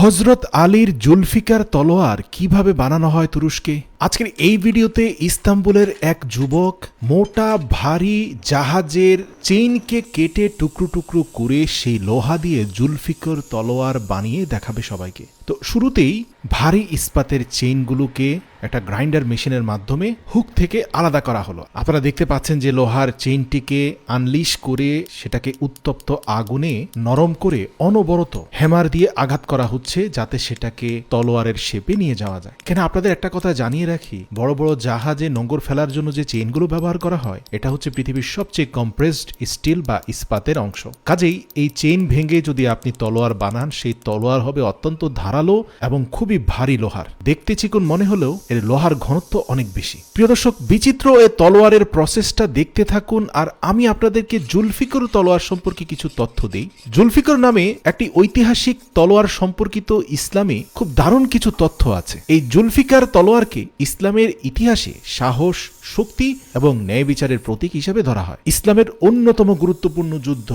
হজরত আলীর জুলফিকার তলোয়ার কীভাবে বানানো হয় তুরস্কে? আজকের এই ভিডিওতে ইস্তাম্বুলের এক যুবক মোটা, ভারী জাহাজের চেইনকে কেটে টুকরো টুকরো করে সেই লোহা দিয়ে জুলফিকর তলোয়ার বানিয়ে দেখাবে সবাইকে। তো শুরুতেই ভারী ইস্পাতের চেইনগুলোকে একটা গ্রাইন্ডার মেশিনের মাধ্যমে হুক থেকে আলাদা করা হলো। আপনারা দেখতে পাচ্ছেন যে লোহার চেইনটিকে আনলিশ করে সেটাকে উত্তপ্ত আগুনে নরম করে অনবরত হ্যামার দিয়ে আঘাত করা হচ্ছে যাতে সেটাকে তলোয়ারের শেপে নিয়ে যাওয়া যায়। কেন আপনাদের একটা কথা জানিয়ে রাখি, বড় বড় জাহাজে নোঙ্গর ফেলার জন্য যে চেইনগুলো ব্যবহার করা হয়, এটা হচ্ছে পৃথিবীর সবচেয়ে কম্প্রেসড স্টিল বা ইস্পাতের অংশ। কাজেই এই চেইন ভেঙে যদি আপনি তলোয়ার বানান, সেই তলোয়ার হবে অত্যন্ত ধারালো এবং খুবই ভারী লোহার। দেখতে চিকন মনে হলেও এর লোহার ঘনত্ব অনেক বেশি। প্রিয় দর্শক, বিচিত্র এ তলোয়ারের প্রসেসটা দেখতে থাকুন আর আমি আপনাদেরকে জুলফিকর তলোয়ার সম্পর্কে কিছু তথ্য দিই। জুলফিকর নামে একটি ঐতিহাসিক তলোয়ার সম্পর্কিত ইসলামে খুব দারুণ কিছু তথ্য আছে। এই জুলফিকার তলোয়ারকে ইসলামের ইতিহাসে সাহস শক্তি এবং ন্যায় বিচারের প্রতীক হিসেবে ধরা হয়। ইসলামের অন্যতম গুরুত্বপূর্ণ যুদ্ধ,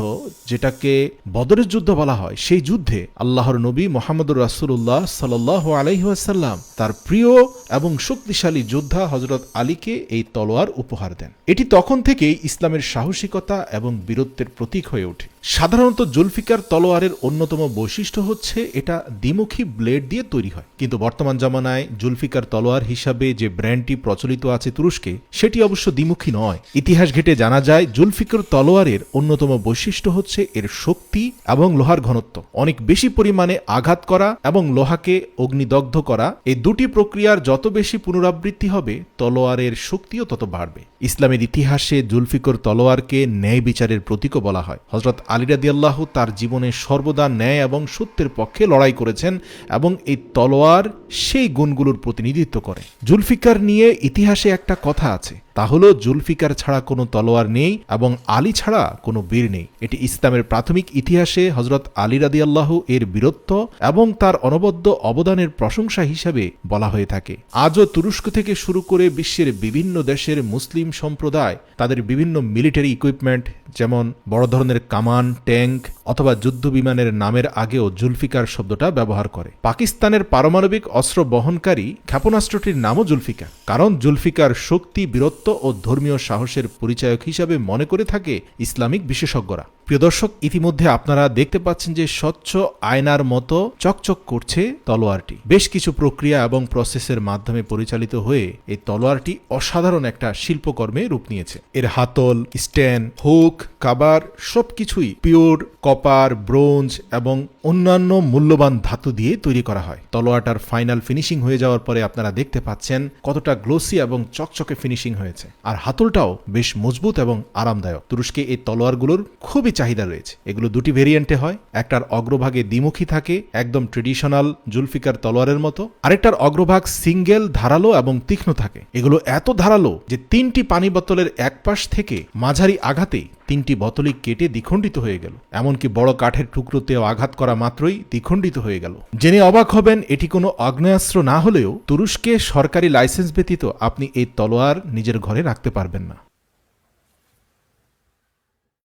যেটাকে বদরের যুদ্ধ বলা হয়, সেই যুদ্ধে আল্লাহর নবী মোহাম্মদুর রাসুল্লাহ সাল আলাইহাসাল্লাম তার প্রিয় এবং শক্তিশালী যোদ্ধা হজরত আলীকে এই তলোয়ার উপহার দেন। এটি তখন থেকেই ইসলামের সাহসিকতা এবং বীরত্বের প্রতীক হয়ে ওঠে। সাধারণত জুলফিকার তলোয়ারের অন্যতম বৈশিষ্ট্য হচ্ছে এটা দ্বিমুখী ব্লেড দিয়ে তৈরি হয়। কিন্তু বর্তমান জামানায় জুলফিকার তলোয়ার হিসাবে যে ব্র্যান্ডটি প্রচলিত আছে তুরস্কে, সেটি অবশ্য দ্বিমুখী নয়। ইতিহাস ঘেটে জানা যায়, জুলফিকার তলোয়ারের অন্যতম বৈশিষ্ট্য হচ্ছে এর শক্তি এবং লোহার ঘনত্ব। অনেক বেশি পরিমাণে আঘাত করা এবং লোহাকে অগ্নিদগ্ধ করা, এই দুটি প্রক্রিয়ার যত বেশি পুনরাবৃত্তি হবে, তলোয়ারের শক্তিও তত বাড়বে। ইসলামের ইতিহাসে জুলফিকর তলোয়ারকে ন্যায় বিচারের প্রতীকও বলা হয়। হজরত আলিরাদি রাদিয়াল্লাহ তার জীবনে সর্বদা ন্যায় এবং সত্যের পক্ষে লড়াই করেছেন এবং এই তলোয়ার সেই গুণগুলোর প্রতিনিধিত্ব করে। জুলফিকার নিয়ে ইতিহাসে একটা কথা আছে। তা হলো, জুলফিকার ছাড়া কোনো তলোয়ার নেই এবং আলী ছাড়া কোনো বীর নেই। এটি ইসলামের প্রাথমিক ইতিহাসে হজরত আলী রাদি আল্লাহ এর বীরত্ব এবং তার অনবদ্য অবদানের প্রশংসা হিসাবে বলা হয়ে থাকে। আজও তুরস্ক থেকে শুরু করে বিশ্বের বিভিন্ন দেশের মুসলিম সম্প্রদায় তাদের বিভিন্ন মিলিটারি ইকুইপমেন্ট, যেমন বড় ধরনের কামান, ট্যাঙ্ক অথবা যুদ্ধ বিমানের নামের আগেও জুলফিকার শব্দটা ব্যবহার করে। পাকিস্তানের পারমাণবিক অস্ত্র বহনকারী ক্ষেপণাস্ত্রটির নামও জুলফিকার। কারণ জুলফিকার শক্তি, বীরত্ব ও ধর্মীয় সাহসের পরিচায়ক হিসাবে মনে করে থাকে ইসলামিক বিশেষজ্ঞরা। প্রিয় দর্শক, ইতিমধ্যে আপনারা দেখতে পাচ্ছেন যে স্বচ্ছ আয়নার মতো চকচক করছে তলোয়ারটি। বেশ কিছু প্রক্রিয়া এবং প্রসেসের মাধ্যমে পরিচালিত হয়ে এই তলোয়ারটি অসাধারণ একটা শিল্পকর্মে রূপ নিয়েছে। এর হাতল, স্ট্যান্ড, হুক, কাবার সবকিছুই পিওর, কপার, ব্রোঞ্জ এবং অন্যান্য মূল্যবান ধাতু দিয়ে তৈরি করা হয়। তলোয়ারটার ফাইনাল ফিনিশিং হয়ে যাওয়ার পরে আপনারা দেখতে পাচ্ছেন কতটা গ্লোসি এবং চকচকে ফিনিশিং হয়েছে। আর হাতলটাও বেশ মজবুত এবং আরামদায়ক। তুরস্কে এই তলোয়ারগুলোর খুবই চাহিদা রয়েছে। এগুলো দুটি ভেরিয়েন্টে হয়। একটার অগ্রভাগে দ্বিমুখী থাকে, একদম ট্রেডিশনাল জুলফিকার তলোয়ারের মতো। আরেকটার অগ্রভাগ সিঙ্গেল ধারালো এবং তীক্ষ্ণ থাকে। এগুলো এত ধারালো যে তিনটি পানি বোতলের এক পাশ থেকে মাঝারি আঘাতেই তিনটি বোতলই কেটে দ্বিখণ্ডিত হয়ে গেল। এমনকি বড় কাঠের টুকরোতেও আঘাত করা মাত্রই দ্বিখণ্ডিত হয়ে গেল। জেনে অবাক হবেন, এটি কোনো আগ্নেয়াস্ত্র না হলেও তুরস্কে সরকারি লাইসেন্স ব্যতীত আপনি এই তলোয়ার নিজের ঘরে রাখতে পারবেন না।